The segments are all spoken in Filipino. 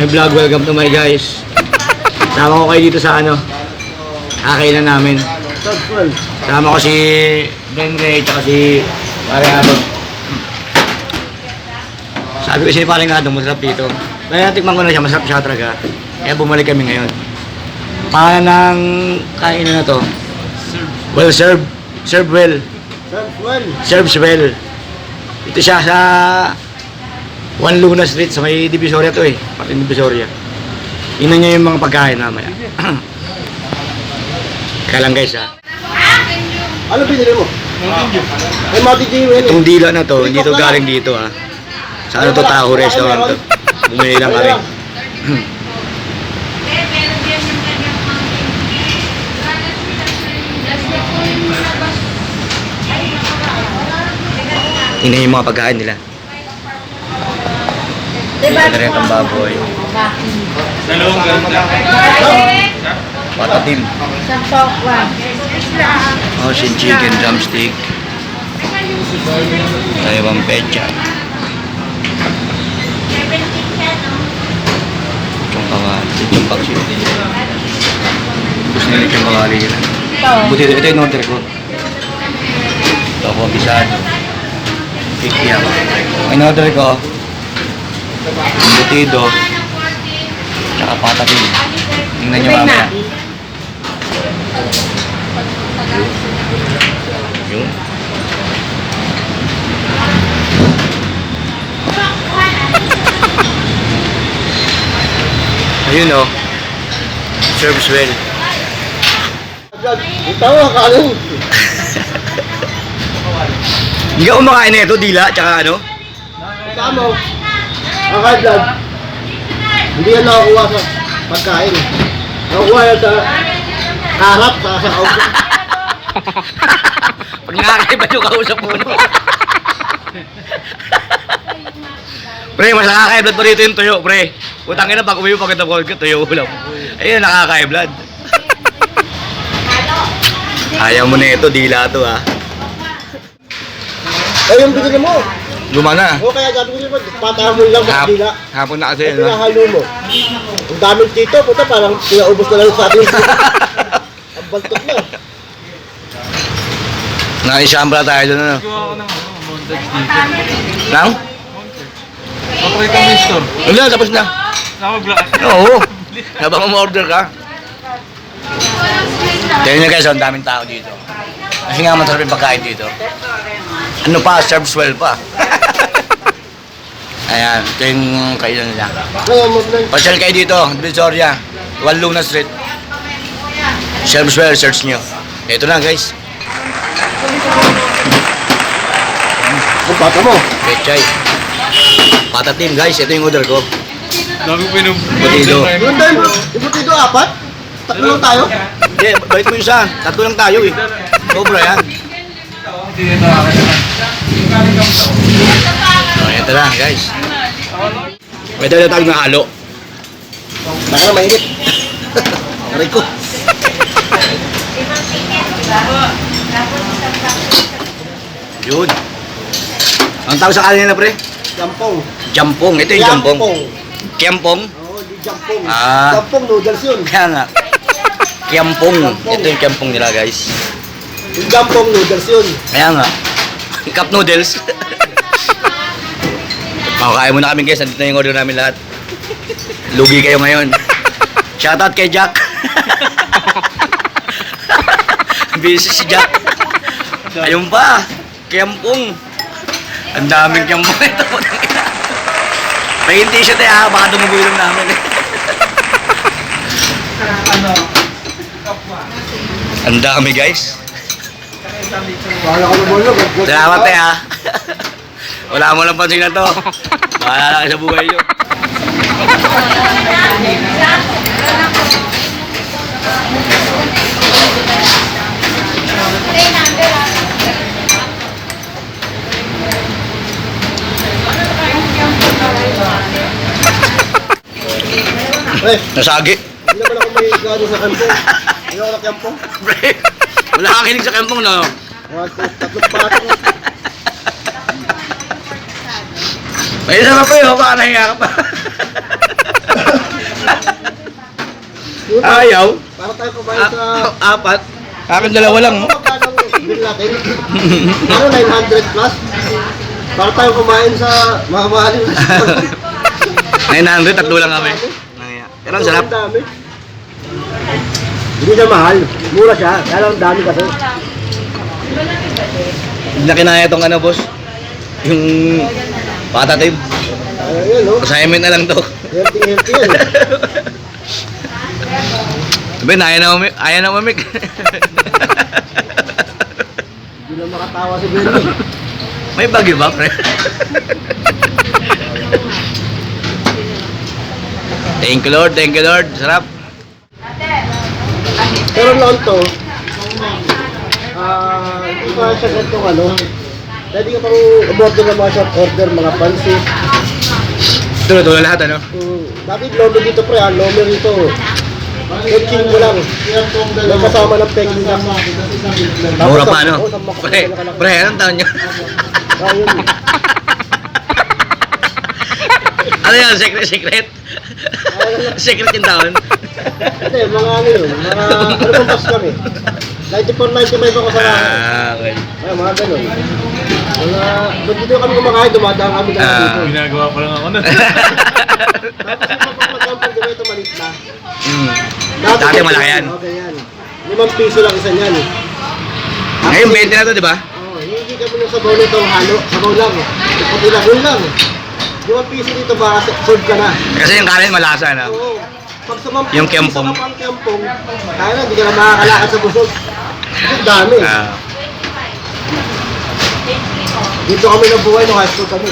Ay vlog, welcome to my guys. Sama ko kayo dito sa ano, kakainan namin. Sama ko si Ben Ray, tsaka si Parang Adong. Sabi ko si Parang Adong, masarap dito. Kaya natikman ko na siya, masarap siya talaga. Kaya bumalik kami ngayon. Pangalan ng kainan na to? Well served. Serve well. Serves well. Ito siya sa Juan Luna Street sa may Divisoria to eh. Pati Divisoria. Tingnan niyo yung mga pagkain mamaya. Kaya lang guys ha. Ano binili mo? Ay, eh. Itong dila na to, hindi to galing dito ha. Sa ano to, Taho Restaurant to. Bumili lang kami. Tingnan yung mga pagkain nila. Rin ang baboy. Dalawang ganda. Patatim. Oh, sin chicken drumstick. Taiwan pecha. Itong kawali. Itong paksyo. Gusto nila itong kawali nila. Buti ito yung order ko. Ito ako, bisado. Kikiam. Ang order ko, butido, tsaka patatim. Tingnan nyo mamaya. Yun. Ayun oh. Serves well. Ito, akalan. Hindi ka kumakain na ito, dila, tsaka ano? Tama. Ang high blood. Hindi yan nakakuha sa pagkain. Nakakuha yan sa harap, sa sa kausap. Pag nakakaiba yung kausap mo, no? pre, mas nakaka-blood pa rito yung tuyo, pre. Putang ina, pag umiyo pagkita ko, tuyo ulam. Ayun, nakaka-blood. Ayaw mo na ito, dila to ha. Ay, yung binili mo. Luma na. O kaya sabi ko sa'yo, patahan mo lang sa Hap, kabila. hapon na kasi, Ay, no? pinahalo mo. Ang daming tito, puta, parang pinaubos na lang sa atin. Ang baltot na. Nakisambra tayo doon, ano? Gawa ko ng ano, montage dito. Lang? Patry kami store. Wala, tapos na. Nakabla. Oo. Habang umorder ka. Tignan nyo guys, ang daming tao dito. Kasi nga masarap yung pagkain dito. Ano pa, serves well pa. Ayan, ito yung kainan nila. Pasyal kayo dito, Victoria, Juan Luna Street. Serves well, search nyo. Ito na guys, Ang bata mo. pechay. Patatim guys, ito yung order ko. Dami ko pinag... Butido. Yung yung butido apat? Tatlo lang tayo? Hindi, balik mo yung isa. Tatlo lang tayo eh. Sobra yan. Hindi na. Oh, ito na guys. May dala tayo na halo. Baka na mainit. Aray ko. Yun. Ang tawag sa kanin na pre? Jampong. Jampong. Ito yung jampong. Kiampong. Oo, di jampong. Ah. Jampong noodles yun. Kaya nga. Kiampong. Ito yung kiampong nila guys. Yung jampong noodles yun. Kaya nga. Cup noodles. Makakain mo na kami guys. Andito na yung order namin lahat. Lugi kayo ngayon. Shoutout kay Jack. Busy si Jack. Ayun pa. Kiampong. Ang daming kiampong ito. May t-shirt eh ha. Baka dumugo yung namin. Ang dami guys. Salamat eh ha. Wala mo lang pansin na to. Bahala ka sa buhay nyo. Eh, Nasagi. hindi naman ako may gano sa kampong. Hindi ako nakampong. Pre, wala kang kinig sa kampong na. Mga tatlong pato. May isa pa pa yun, baka nahiya ka pa. Ayaw. Para tayo kumain sa... Ah, apat. Akin dalawa lang. Ano magkano ang bill natin? Ano, 900 plus? Para tayo kumain sa mamahaling restaurant. 900, tatlo lang kami. Pero ang sarap. Ang dami. Hindi siya mahal. Mura siya. Kaya lang ang dami kasi. Hindi na kinaya itong ano, boss. Yung patatib. Ayun, no? Assignment na lang to. Healthy, healthy yan. Sabi, ayaw na umik. Ayaw na umik. Hindi na makatawa si Benny. May bagyo ba, pre? thank you, Lord. Thank you, Lord. Sarap. Pero noon to, ah, hindi pa siya ganitong ano. Pwede ka pang umorder ng mga short order, mga pansit. Tulo-tulo lahat, ano? Mm, dati lomi dito pre, ah, lomi rito. Peking mo lang. May kasama ng peking na. Mura pa, ano? Pre, pre, anong taon nyo? Ah, yun. ano yan? Secret, secret? secret yung taon? Hindi, mga ano yun, mga, ano bang bus kami? 94, 95 ako sa lahat. Ah, okay. Ay, mga ganun. Mga, doon dito kami kumakain, dumadaan kami dito. Ah. dito. Ginagawa pa lang ako nun. Tapos yung pagpapagampang ganito, maliit na. mm. Dati malaki yan. Okay, yan. Limang piso lang isa niyan. eh. Ngayon, 20 na to, di ba? Oo, hindi kami ng sabaw nito halo. Sabaw lang. eh. Puti lang, yun lang. Limang piso dito ba, serve ka na. Kasi yung kanin malasa, na. Oo. Pag sumamp- Yung kempong. Isa ka pang kempong, kaya na, hindi ka na makakalakad sa busog. Ang dami. Ah. Dito kami nabuhay nung high school kami.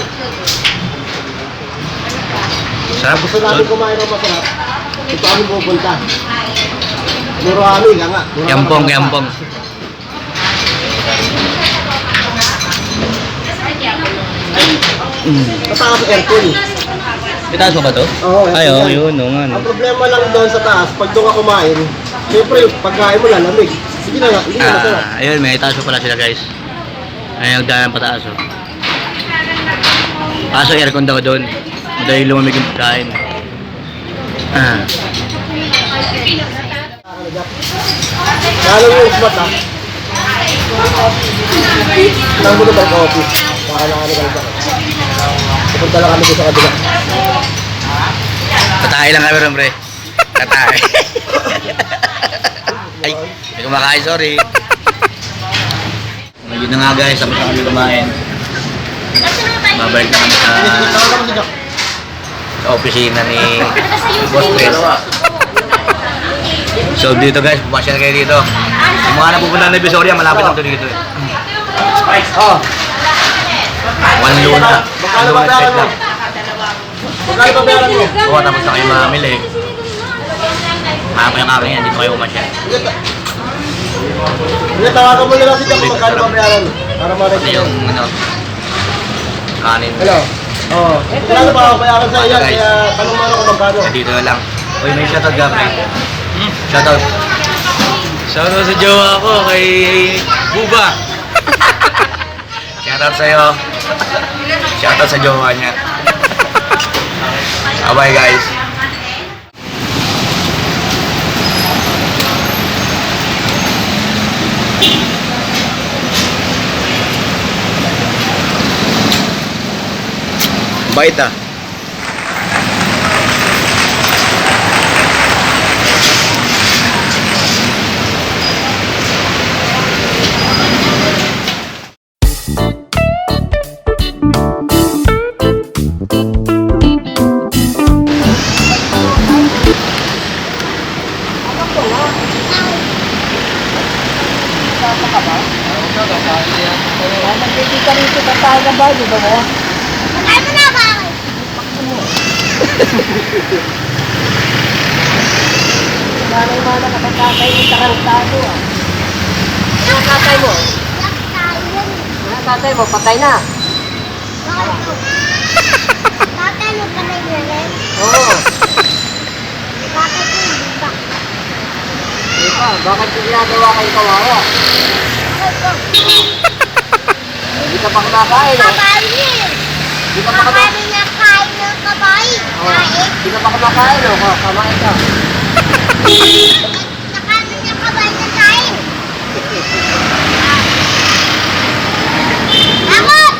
Sarap. Gusto namin kumain ng masarap. Dito kami pupunta. Muro kami, nga nga. Muro Yampong, kami. yampong. Mm. Mataas aircon. Itaas mo ba to? Oo, Ay, aircon oo, yan. yun, oo nga. Ang problema lang doon sa taas, pag doon ka kumain, siyempre pagkain mo lalamig. Hindi na, hindi na masarap. Ah, ayun, may itaas mo pala sila, guys. Ay, nagdaan pataas, oh. Kaso aircon daw doon. Madali lumamig yung pagkain. Ah. Lalo yung smart ha. Lang mo na ba office? Para na ano ka Pupunta lang kami sa kabila. Tatay lang kami rin, pre. Tatay. Ay, may kumakain, sorry. Ngayon na nga guys, tapos na kami kumain. Babalik na kami sa, sa opisina ni Boss Chris. So dito guys, pumasya na kayo dito. Yung mga napupunta ng Divisoria, malapit lang to dito eh. Oh, One luna. Magkano ba bayaran mo? magkano ba bayaran mo? Oo, tapos na kayo mamili. Kayo kami yan, dito kayo pumasya. Sige, ta- Sige, tawagan mo na lang si Jack kung magkano mo. Para Ito ma-record. yung ano, kanin. Hello? Oo. Magkano ba ako bayaran sa iyan? Kaya tanong mo na kung magkano. Dito na lang. Uy, may shoutout ka, pre. Shoutout. Shoutout sa jowa ko kay Buba. Shoutout sa'yo. Shoutout sa jowa niya. Bye guys. Bait ah. Nagkikita rito sa tayo na ba? Di ba mo? Ay mo na ba? Manay-mana ka sa tatay mo sa kartado ah. Ano tatay mo? Ano tatay mo? Patay na. Tatay mo pa naglalit? Oo. Bakit hindi ba? Di ba? Bakit yung ginagawa kayo kawawa? Hindi ka pa kumakain oh. Hindi ka pa kumakain. Kabayin na kain ng kabayin! Oh. Kain! Hindi ka pa kumakain oh. Kamain ka. Nakano niya kabay na tayo. Bakit?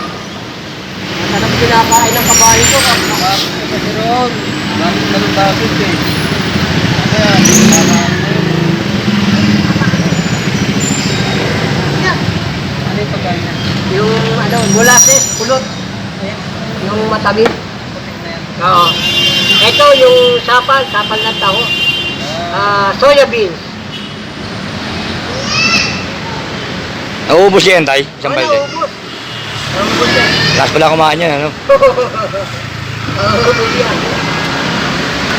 Masarap kinakain ng kabayo ko. Kasi roon, bakit ka nang bakit eh? Kaya, ano yung pagkain niya? Yung ano, molasses, kulot. Yung matamis. Oo. Ito yung sapal, sapal ng taho. Ah, soya beans. Nauubos yan, tay. Isang Ano, balde. ubos. Ubos yan. Last pala kumain yan, ano? Ubos yan.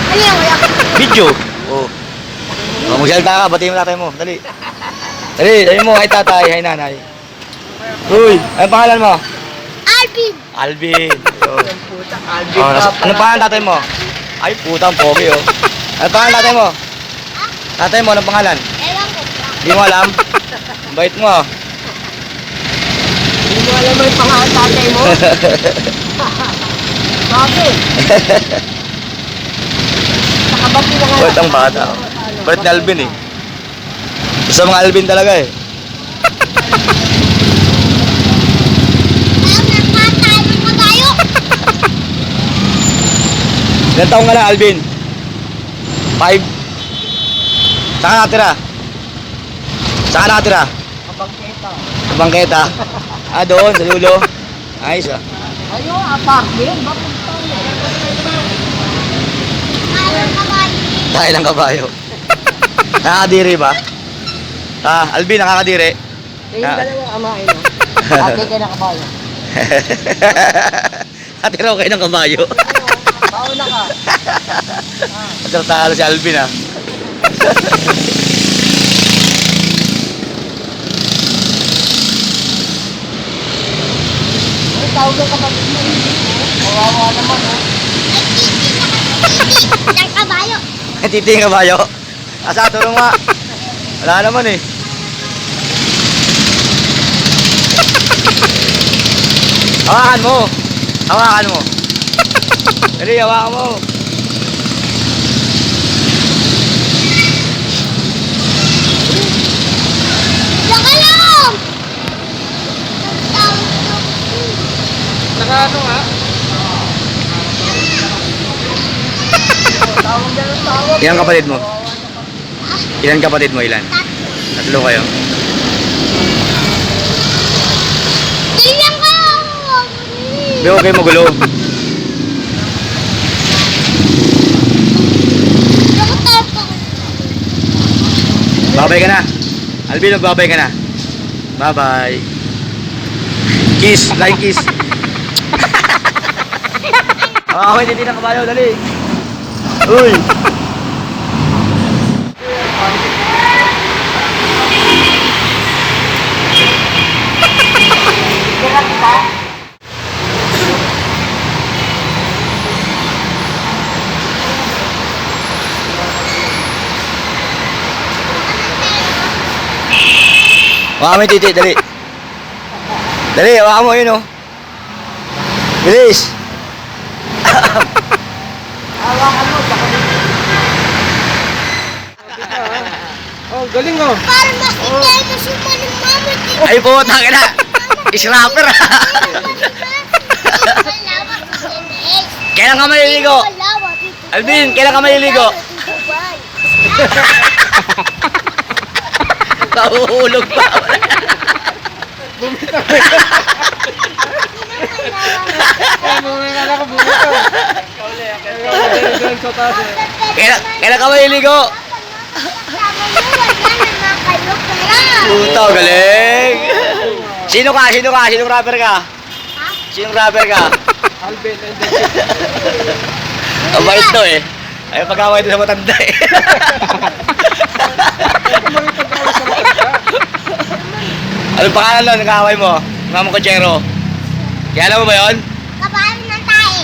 Ano yan? Wala Video. Oo. Oh. magsalita ka, batiin mo tatay mo. Dali. Dali, dali mo. Hi tatay, hi nanay. Uy, ano pangalan mo? Alvin. Alvin. Yun. Puta, Alvin Oh, nas- ano pangalan tatay mo? Ay, putang pogi, oh. Ano pangalan tatay mo? Tatay mo, anong pangalan? Ewan ko. Hindi mo alam? Ang Bait mo, ah. Hindi mo alam mo yung pangalan tatay mo? Bakit? Nakabati na nga. Bait ang bata. oh. Bait ni Alvin, eh. Gusto mga Alvin talaga, eh. Ayaw na tayo ng kabayo. Ilan taong ka na, Alvin? Five? Saan ka nakatira? Saan ka nakatira? Kabangketa. Sa bangketa? Ah, doon, sa dulo. Ayos, ah. Ayo, apartment. Bakit tayo? Ayaw ng kabayo. Dahil ng kabayo. Nakakadiri ba? Ah, Alvin, nakakadiri. Yung Ah. dalawa amain mo. Ate ka na kabayo. Atiraw kayo ng kabayo. Bauna ka. At talo si Alvin, ah. Ay, tawag ka kapatid mo. Kawawa naman, oh. Ng kabayo. Titi yung kabayo. Asa, tulong nga. Wala naman, eh. Hawakan mo. Hawakan mo. Dali, hawakan mo. Naka ano nga? Ilan kapatid mo? Ilan kapatid mo? Ilan? Tatlo kayo. Tingnan ko. Hindi, kayo magulo. Ako tayo pa. Babay ka na. Alvin, magbabay ka na. Bye-bye. Kiss, like kiss. Ah, okay, titi ng kabayo, dali. Uy. Hawakan mo yung titi, dali. Dali, hawakan mo yun, oh. Bilis. Oh, galing oh. Para makikita mo si Manong Mama. Di- Ay, puta ka na. Israpper. Kailan ka maliligo? Alvin, kailan ka maliligo? Nahuhulog pa. Mamaya ka na ka bumito. Doon sa taas eh. Kailan, kailan ka maliligo? Puta, galing. Sino ka? Sino ka? Sinong rapper ka? Ha? Sinong rapper ka? Alvin and the Ang bait to eh. Ay, pag-away sa matanda eh. Anong pangalan nun? Nag-away mo? Mama ko, Chero. Kaya alam mo ba yun? Kabayo ng tae.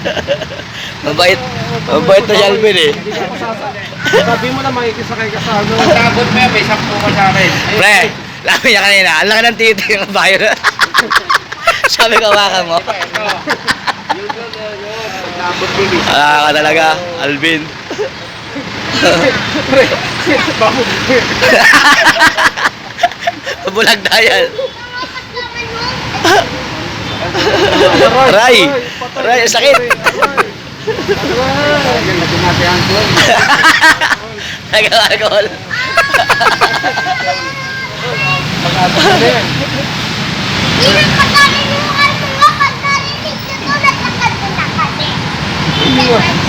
Mabait. Mabait to si Alvin eh. Sabi mo na makikisakay ka sa ano. Sabot mo yan, may sampu ka sa akin. Pre, lami niya kanina. Ang laki ng titi ng bayo na. Sabi ko. Sabot mo, Ah, ka talaga, Alvin. Pre, bago. Bulag dayal. Ray! Ray, sakit! Nag-alcohol.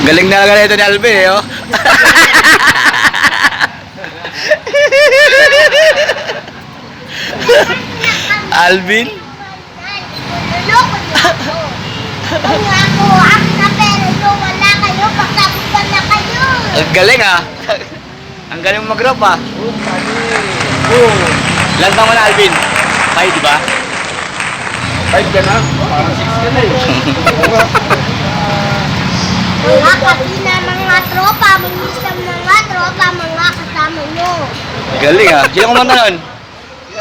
Galing na lang ito ni Alvin eh, oh. Alvin? Ang galing ah. Ang galing mag-rap ah. Ilan taon mo na Alvin? Five, di ba? Five ka na? Parang six ka na eh. Mga kasi na mga tropa, minsan mga tropa, mga kasama nyo. Galing ah. Sino kumanta nun?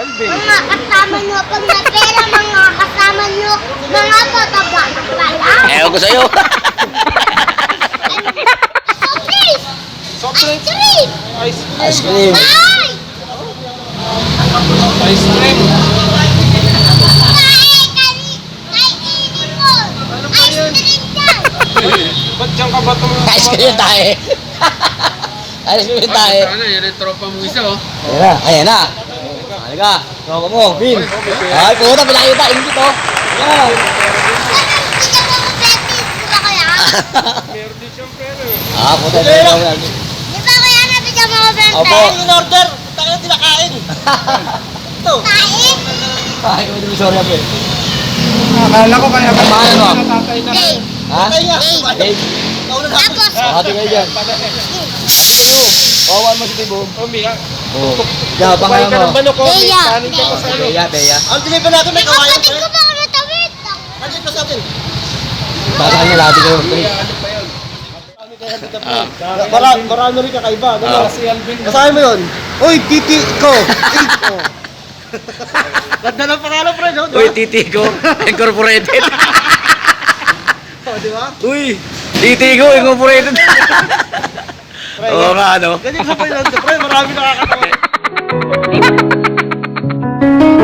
Mga kasama nyo, pag napera mga kasama nyo, mga tataba na pala. Ewan ko sa'yo. Soft drinks! Ice cream! Ice Ice cream. Ay! Ice cream. Mo! Ice cream! Ba't dyan ka ba tum- Ice cream tayo. Ice cream tayo. Ano, yan yung tropa mo isa oh. Ayan na, ayan na. Halika, tropa mo, Vin. Ay, puta, pinakita, ingit oh. Yan. Ko ba? Meron din siyang pera. Ah, puta, pinakita ko yan. Di ba kaya nabigyan mo ko betis? Opo. in-order. Taka na tinakain. Ito. Kain? Ay, kami din sorry ako eh. Akala ko kaya Ang mahal ano? natatay na. Dave. Ha? Dave. Tapos, hati kayo dyan. Bawan mo si Tibo. Umiyak. Oo. Diyan, Kumain pangalan ka mo. ng manok oh. Beya. Kanin ka pa sa ano. Beya, Beya. Ang deliver natin may kawayan. kapatid ko ba ako natawid? Nandiyan pa sa atin. Sasaan niya lahat kayo. please. Mara, marami rin kakaiba. Ano? Ah. Si Alvin. Basahin mo yun. Uy, titi ko. Tito. Ganda ng pangalan, pre. No? Uy, titi ko. Incorporated. Oh, di ba? Uy, titi ko. Incorporated. Oo nga, ano. Ganyan sa Finland, pre. Marami nakakatawa.